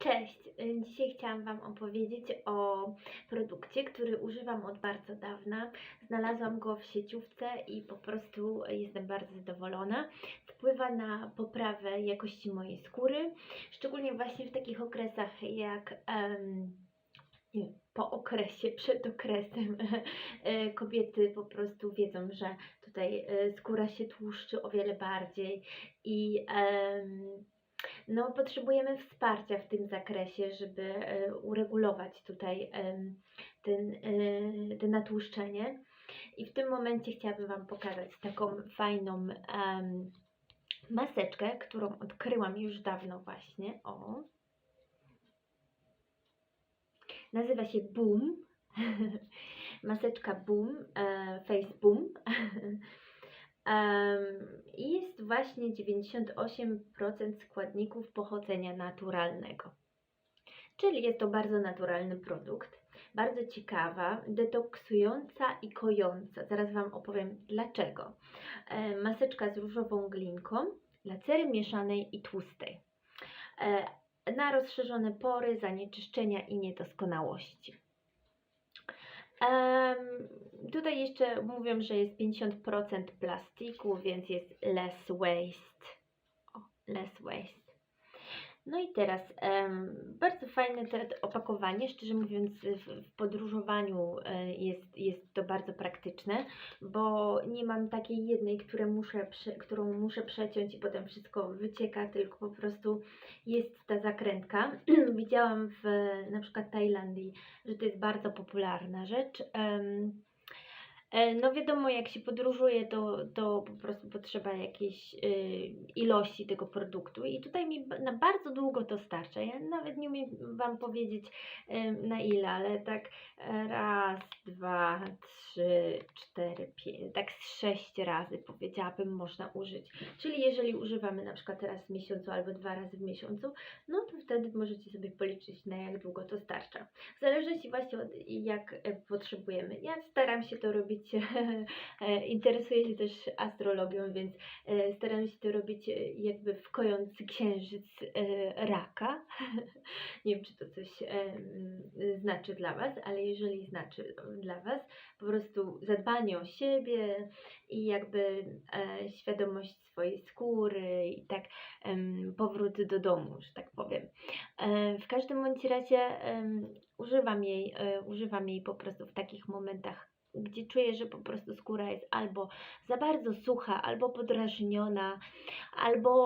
Cześć! Y, Dzisiaj chciałam Wam opowiedzieć o produkcie, który używam od bardzo dawna. Znalazłam go w sieciówce i po prostu jestem bardzo zadowolona. Wpływa na poprawę jakości mojej skóry, szczególnie właśnie w takich okresach jak nie, po okresie, przed okresem. e, Kobiety po prostu wiedzą, że tutaj e, skóra się tłuszczy o wiele bardziej i em, no, potrzebujemy wsparcia w tym zakresie, żeby e, uregulować tutaj ten, e, te natłuszczenie. I w tym momencie chciałabym Wam pokazać taką fajną em, maseczkę, którą odkryłam już dawno właśnie. O. Nazywa się Boom. Maseczka Boom, e, Face Boom. Em, I właśnie 98% składników pochodzenia naturalnego. Czyli jest to bardzo naturalny produkt, bardzo ciekawa, detoksująca i kojąca. Zaraz Wam opowiem dlaczego. E, maseczka z różową glinką dla cery mieszanej i tłustej. E, na rozszerzone pory, zanieczyszczenia i niedoskonałości. Em, tutaj jeszcze mówią, że jest 50% plastiku, więc jest less waste. O, less waste. No i teraz em, bardzo fajne te opakowanie, szczerze mówiąc w, w podróżowaniu e, jest, jest to bardzo praktyczne, bo nie mam takiej jednej, które muszę, prze, którą muszę przeciąć i potem wszystko wycieka, tylko po prostu jest ta zakrętka. Widziałam w na przykład Tajlandii, że to jest bardzo popularna rzecz. E, no wiadomo, jak się podróżuje, to, to po prostu potrzeba jakiejś y, ilości tego produktu i tutaj mi na bardzo długo to starcza. Ja nawet nie umiem Wam powiedzieć y, na ile, ale tak e, raz, dwa, trzy, cztery, pięć, tak z sześć razy powiedziałabym można użyć. Czyli jeżeli używamy na przykład raz w miesiącu albo dwa razy w miesiącu, no to wtedy możecie sobie policzyć na jak długo to starcza. W zależności właśnie od jak e, potrzebujemy. Ja staram się to robić, e, interesuję się też astrologią, więc e, staram się to robić e, jakby w kojący księżyc raka. Nie wiem, czy to coś mm, znaczy dla Was, ale jeżeli znaczy dla Was, po prostu zadbanie o siebie i jakby świadomość swojej skóry i tak powrót do domu, że tak powiem. W każdym bądź razie używam jej, używam jej po prostu w takich momentach, gdzie czuję, że po prostu skóra jest albo za bardzo sucha, albo podrażniona, albo